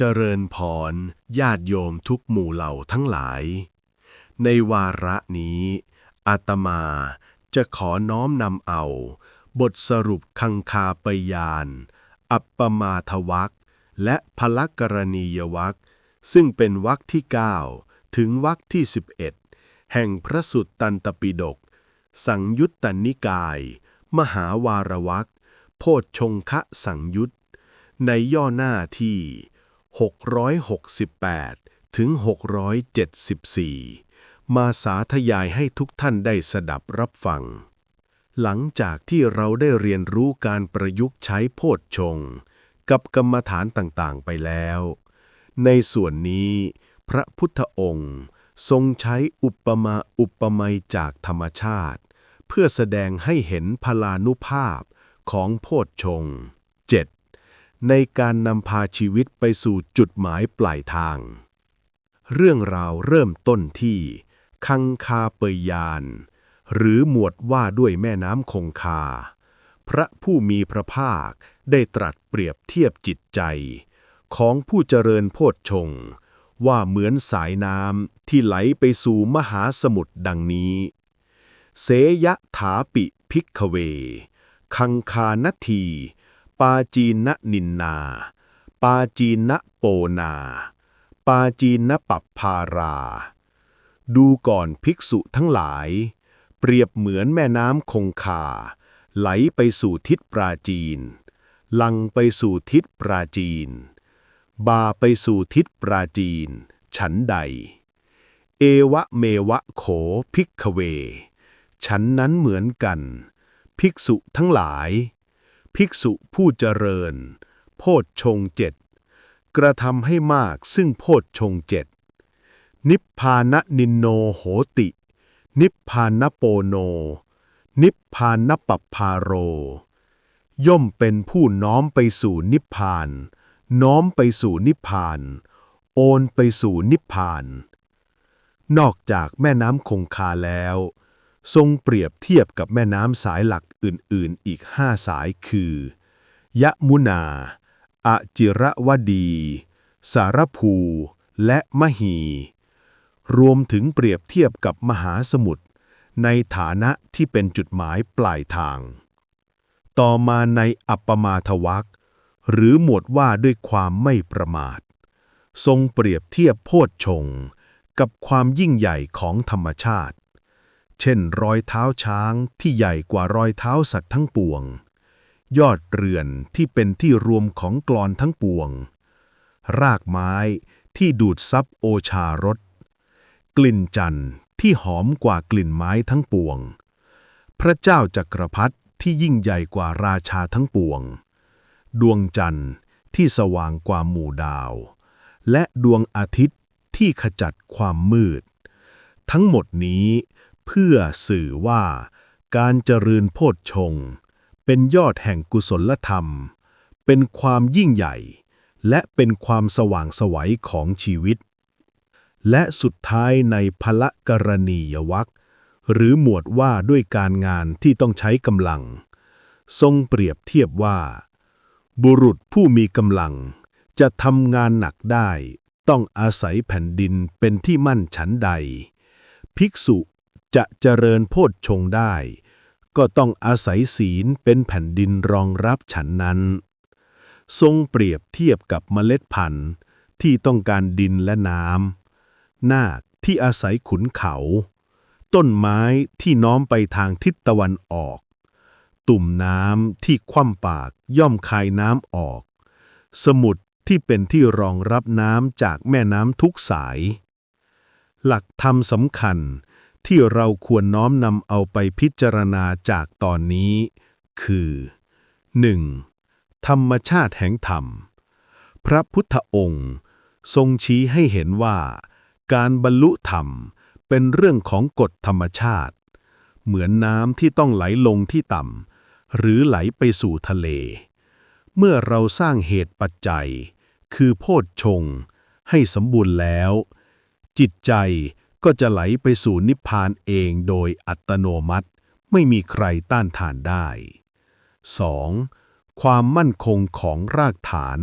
เจริญพร ญาติโยมทุกหมู่เหล่าทั้งหลาย ในวาระนี้ อาตมาจะขอน้อมนำเอา บทสรุปคังคาปยาน อัปปมาทวักและพลกรณียวักซึ่งเป็นวักที่ 9 ถึงวักที่ 11 แห่งพระสุตตันตปิฎกสังยุตตนิกาย มหาวารวักโพชงคะสังยุตในย่อหน้าที่ 668 ถึง 674 มาสาธยายให้ทุกท่านได้สดับรับฟัง หลังจากที่เราได้เรียนรู้การประยุกต์ใช้โพชฌงกับกรรมฐานต่างๆไปแล้ว ในส่วนนี้พระพุทธองค์ทรงใช้อุปมาอุปไมยจากธรรมชาติ เพื่อแสดงให้เห็นพลานุภาพของโพชฌงค์เจ็ด ในการนำพาชีวิตไปสู่จุดหมายปลายทาง เรื่องราวเริ่มต้นที่ คังคาเปยยาน หรือหมวดว่าด้วยแม่น้ำคงคา พระผู้มีพระภาคได้ตรัสเปรียบเทียบจิตใจ ของผู้เจริญโพชฌงว่าเหมือนสายน้ำที่ไหลไปสู่มหาสมุทรดังนี้ เสยะถาปิพิกเว คังคานที ปาจีนะนินนา ปาจีนะโปนา ปาจีนะปัปพารา ดูก่อนภิกษุทั้งหลาย เปรียบเหมือนแม่น้ำคงคา ไหลไปสู่ทิศปราจีน ลังไปสู่ทิศปราจีน บาไปสู่ทิศปราจีน ฉันใด เอวะเมวะโขพิกขเว ฉันนั้นเหมือนกัน ภิกษุทั้งหลาย ภิกษุผู้เจริญ โพชฌงเจ็ดกระทำให้มากซึ่งโพชฌงเจ็ดนิพพานะนินโนโหติ นิพพานโปโน นิพพานปัปพาโร ย่อมเป็นผู้น้อมไปสู่นิพพาน น้อมไปสู่นิพพาน โอนไปสู่นิพพาน นอกจากแม่น้ำคงคาแล้ว ทรงเปรียบเทียบกับแม่น้ำสายหลักอื่น ๆ อีกห้าสายคือ ยะมุนา อจิระวดี สารภู และมหี รวมถึงเปรียบเทียบกับมหาสมุทรในฐานะที่เป็นจุดหมายปลายทาง ต่อมาในอัปปมาทวักหรือหมวดว่าด้วยความไม่ประมาท ทรงเปรียบเทียบโพชงกับความยิ่งใหญ่ของธรรมชาติ เช่นรอยเท้าช้างที่ใหญ่กว่ารอยเท้าสัตว์ทั้งปวง ยอดเรือนที่เป็นที่รวมของกลอนทั้งปวง รากไม้ที่ดูดซับโอชารสกลิ่นจันทร์ที่หอมกว่ากลิ่นไม้ทั้งปวง พระเจ้าจักรพรรดิที่ยิ่งใหญ่กว่าราชาทั้งปวง ดวงจันทร์ที่สว่างกว่าหมู่ดาว และดวงอาทิตย์ที่ขจัดความมืด ทั้งหมดนี้ เพื่อสื่อว่าการเจริญโพชฌงเป็นยอดแห่งกุศลธรรม เป็นความยิ่งใหญ่ และเป็นความสว่างสวัยของชีวิต และสุดท้ายในพละกรณียวักหรือหมวดว่าด้วยการงานที่ต้องใช้กำลัง ทรงเปรียบเทียบว่า บุรุษผู้มีกำลัง จะทำงานหนักได้ ต้องอาศัยแผ่นดินเป็นที่มั่นฉันใด ภิกษุ จะเจริญโพชฌงได้ ก็ต้องอาศัยศีลเป็นแผ่นดินรองรับฉันนั้น ทรงเปรียบเทียบกับเมล็ดพันธุ์ที่ต้องการดินและน้ำนาคที่อาศัยขุนเขา ต้นไม้ที่น้อมไปทางทิศตะวันออก ตุ่มน้ำที่คว่ำปากย่อมคายน้ำออก สมุทรที่เป็นที่รองรับน้ำจากแม่น้ำทุกสาย หลักธรรมสำคัญ ที่เราควรน้อมนำเอาไปพิจารณาจากตอนนี้ คือ 1. ธรรมชาติแห่งธรรม พระพุทธองค์ ทรงชี้ให้เห็นว่า การบรรลุธรรมเป็นเรื่องของกฎธรรมชาติ เหมือนน้ำที่ต้องไหลลงที่ต่ำหรือไหลไปสู่ทะเล เมื่อเราสร้างเหตุปัจจัย คือโพชฌงให้สมบูรณ์แล้ว จิตใจ ก็จะไหลไปสู่นิพพานเองโดยอัตโนมัติ ไม่มีใครต้านทานได้ 2. ความมั่นคงของรากฐาน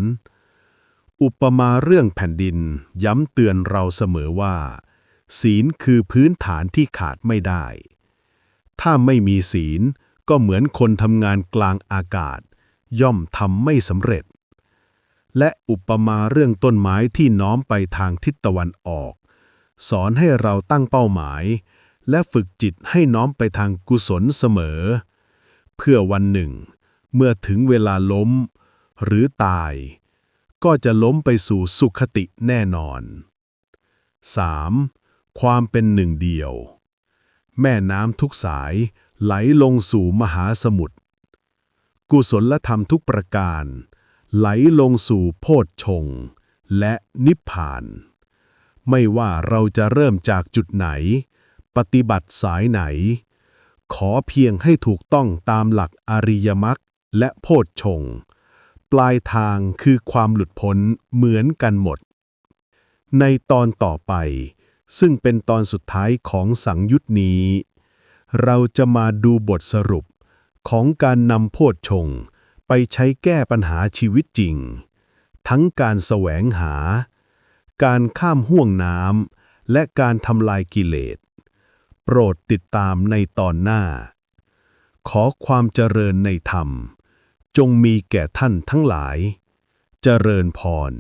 อุปมาเรื่องแผ่นดินย้ำเตือนเราเสมอว่า ศีลคือพื้นฐานที่ขาดไม่ได้ ถ้าไม่มีศีลก็เหมือนคนทำงานกลางอากาศ ย่อมทำไม่สำเร็จ และอุปมาเรื่องต้นไม้ที่น้อมไปทางทิศตะวันออก สอนให้เราตั้งเป้าหมาย และฝึกจิตให้น้อมไปทางกุศลเสมอ เพื่อวันหนึ่ง เมื่อถึงเวลาล้ม หรือตาย ก็จะล้มไปสู่สุขติแน่นอน 3. ความเป็นหนึ่งเดียว แม่น้ำทุกสายไหลลงสู่มหาสมุทรกุศลธรรมทุกประการ ไหลลงสู่โพชฌงค์และนิพพาน ไม่ว่าเราจะเริ่มจากจุดไหน ปฏิบัติสายไหน ขอเพียงให้ถูกต้องตามหลักอริยมรรคและโพชฌงปลายทางคือความหลุดพ้นเหมือนกันหมด ในตอนต่อไป ซึ่งเป็นตอนสุดท้ายของสังยุตนี้ เราจะมาดูบทสรุปของการนำโพชฌงไปใช้แก้ปัญหาชีวิตจริง ทั้งการแสวงหา การข้ามห่วงน้ำและการทำลายกิเลส โปรดติดตามในตอนหน้า ขอความเจริญในธรรม จงมีแก่ท่านทั้งหลาย เจริญพร